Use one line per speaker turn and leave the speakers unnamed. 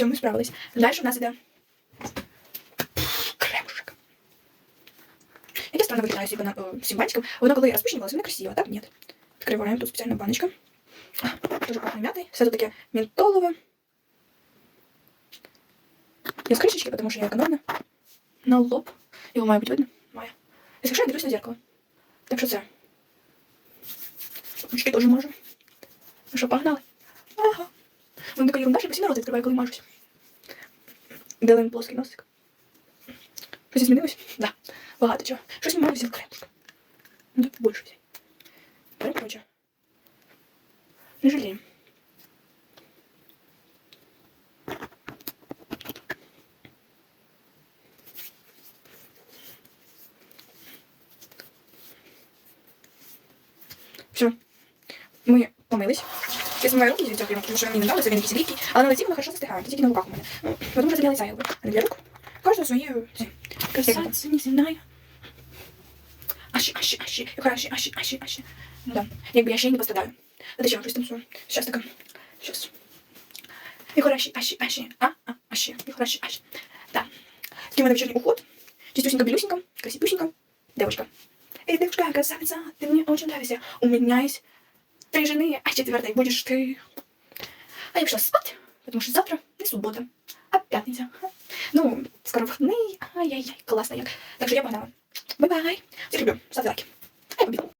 Все, ми справились. Далі у нас іде кремушек. Яке странно виглядає з бана- е, з цим банчиком. Воно коли розпущенювалося, воно красиво, так? Ні. Відкриваємо тут спеціальна баночка. А, Дуже пахне м'ятий. Все тут таке ментолове. Я з кришечки, тому що я економна. На лоб. Його має бути видно? Має. Якщо я дивлюсь на зеркало. Так що це? Ручки теж можу. Ну що, погнали? Ага. Вона така ерунда, що я постійно рот відкриваю, коли мажусь. Білий плоский носик. Щось змінилось? Да. Багато чого. Щось маю взяв кремушка. Ну, так більше взяти. Прям короче. Не жалеем. Все. Ми помились. Я знімаю руки від цього, тому що мені не нравиться, він якийсь рідкий, але на лиці воно хорошо застигає, тільки на руках у мене. Ну, тому що це для лиця, якби, а не для рук. Кожна своє ці, красавица, не знаю. Аші, аші, аші, яка аші, аші, аші, аші. Ну да, якби я ще й не пострадаю. Это ще щось танцюю. Сейчас така. Сейчас. Яка аші, аші, аші, а, а, аші, яка аші, аші. Да. Такий у мене вечірній уход. Чистюсенько, белюсенько, красивюсенько. Девочка. Эй, девушка, красавица, ты мне очень нравишься. У меня есть три жены, а четвертой будешь ты. А я пошла спать, потому что завтра не суббота, а пятница. Ну, скоро выходные. Ай-яй-яй, классно як. Так что я погнала. Бай-бай. Всех люблю. Ставьте лайки.